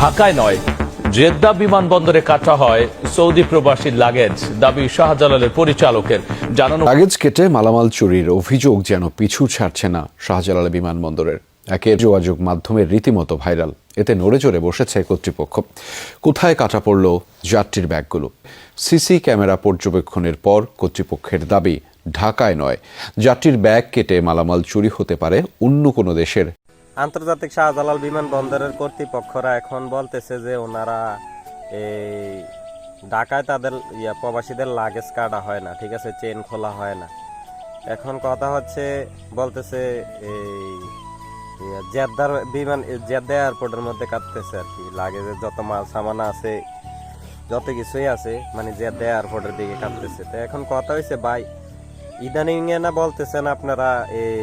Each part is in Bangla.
ঢাকায় নয়, জেদ্দা বিমানবন্দরে কাটা হয় সৌদি প্রবাসীর লাগেজ, দাবি শাহজালালের পরিচালকের। জানানো লাগেজ কেটে মালামাল চুরির অভিযোগ যেন পিছু ছাড়ছে না শাহজালাল বিমানবন্দরের। একের যোগাযোগ মাধ্যমের রীতিমতো ভাইরাল। এতে নড়ে চড়ে বসেছে কর্তৃপক্ষ। কোথায় কাটা পড়ল যাত্রীর ব্যাগগুলো? সিসি ক্যামেরা পর্যবেক্ষণের পর কর্তৃপক্ষের দাবি, ঢাকায় নয়। যাত্রীর ব্যাগ কেটে মালামাল চুরি হতে পারে অন্য কোনো দেশের আন্তর্জাতিক শাহজালাল বিমানবন্দরের কর্তৃপক্ষরা এখন বলতেছে যে ওনারা এই ঢাকায় তাদের ইয়া প্রবাসীদের লাগেজ কাটা হয় না, ঠিক আছে? চেন খোলা হয় না। এখন কথা হচ্ছে, বলতেছে এই জেদ্দার বিমান, জেদ্দা এয়ারপোর্টের মধ্যে কাটতেছে আর কি। লাগেজের যত মাল সামান আছে, যত কিছুই আছে মানে জেদ্দা এয়ারপোর্টের দিকে কাটতেছে। তো এখন কথা হয়েছে ভাই ইদানিং না বলতেছেন আপনারা এই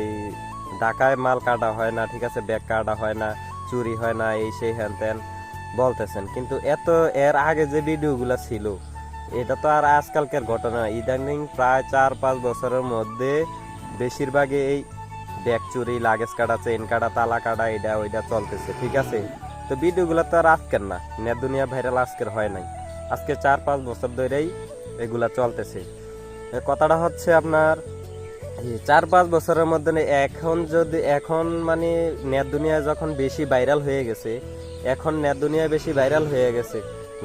ঢাকায় মাল কাটা হয় না, ঠিক আছে, ব্যাগ কাটা হয় না, চুরি হয় না, এই সেই হ্যান ত্যান বলতেছেন। কিন্তু এত এর আগে যে ভিডিওগুলো ছিল, এটা তো আর আজকালকার ঘটনা। ইদানিং প্রায় চার পাঁচ বছরের মধ্যে বেশিরভাগই এই ব্যাগ চুরি, লাগেজ কাটা চেন কাটা, তালা কাটা, এটা ওইটা চলতেছে, ঠিক আছে? তো ভিডিওগুলো তো আর আজকের না, নেট দুনিয়া ভাইরাল আজকের হয় নাই। আজকে চার পাঁচ বছর ধরেই এগুলা চলতেছে। কথাটা হচ্ছে আপনার চার পাঁচ বছরের মধ্যে এখন যদি, এখন মানে নেট দুনিয়ায় যখন বেশি ভাইরাল হয়ে গেছে, এখন নেট দুনিয়ায় বেশি ভাইরাল হয়ে গেছে,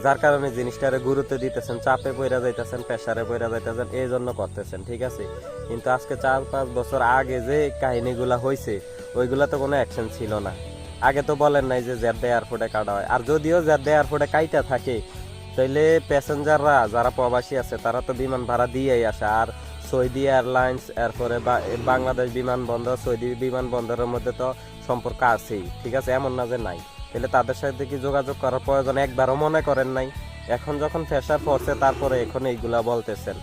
যার কারণে জিনিসটারে গুরুত্ব দিতেছেন, চাপে পইরা যাইতেছেন, প্রেসারে পইরা যাইতেছেন এই জন্য করতেছেন, ঠিক আছে? কিন্তু আজকে চার পাঁচ বছর আগে যে কাহিনীগুলা হয়েছে ওইগুলা তো কোনো অ্যাকশন ছিল না। আগে তো বলেন নাই যে জেদ্দা এয়ারপোর্টে কাটা হয়, আর যদিও জেদ্দা এয়ারপোর্টে কাইটা থাকে, তাইলে প্যাসেঞ্জাররা যারা প্রবাসী আছে, তারা তো বিমান ভাড়া দিয়েই আসে, আর সৌদি এয়ারলাইন্স, এরপরে বাংলাদেশ বিমানবন্দর সৌদি বিমানবন্দরের মধ্যে তো সম্পর্ক আছেই, ঠিক আছে? এমন না যে নাই। তাহলে তাদের সাথে কি যোগাযোগ করার প্রয়োজন? একবারও মনে করেন নাই। এখন যখন ফেসার পড়ছে, তারপরে এখন এইগুলা বলতেছেন।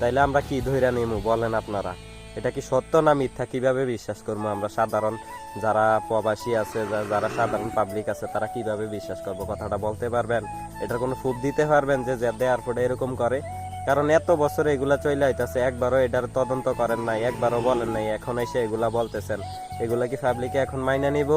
তাইলে আমরা কি ধৈর্য নিমু, বলেন আপনারা? এটা কি সত্য না মিথ্যা? কীভাবে বিশ্বাস করব আমরা? সাধারণ যারা প্রবাসী আছে যারা সাধারণ পাবলিক আছে, তারা কীভাবে বিশ্বাস করব? কথাটা বলতে পারবেন? এটার কোনো প্রুফ দিতে পারবেন যে জেদ্দা এয়ারপোর্টে এরকম করে? কারণ এত বছর এগুলা চলে আইতাছে, একবারও এটার তদন্ত করেন নাই, একবারও বলেন নাই, এখন এসে এগুলা বলতেছেন। এগুলা কি পাবলিকে এখন মাইনা নিব?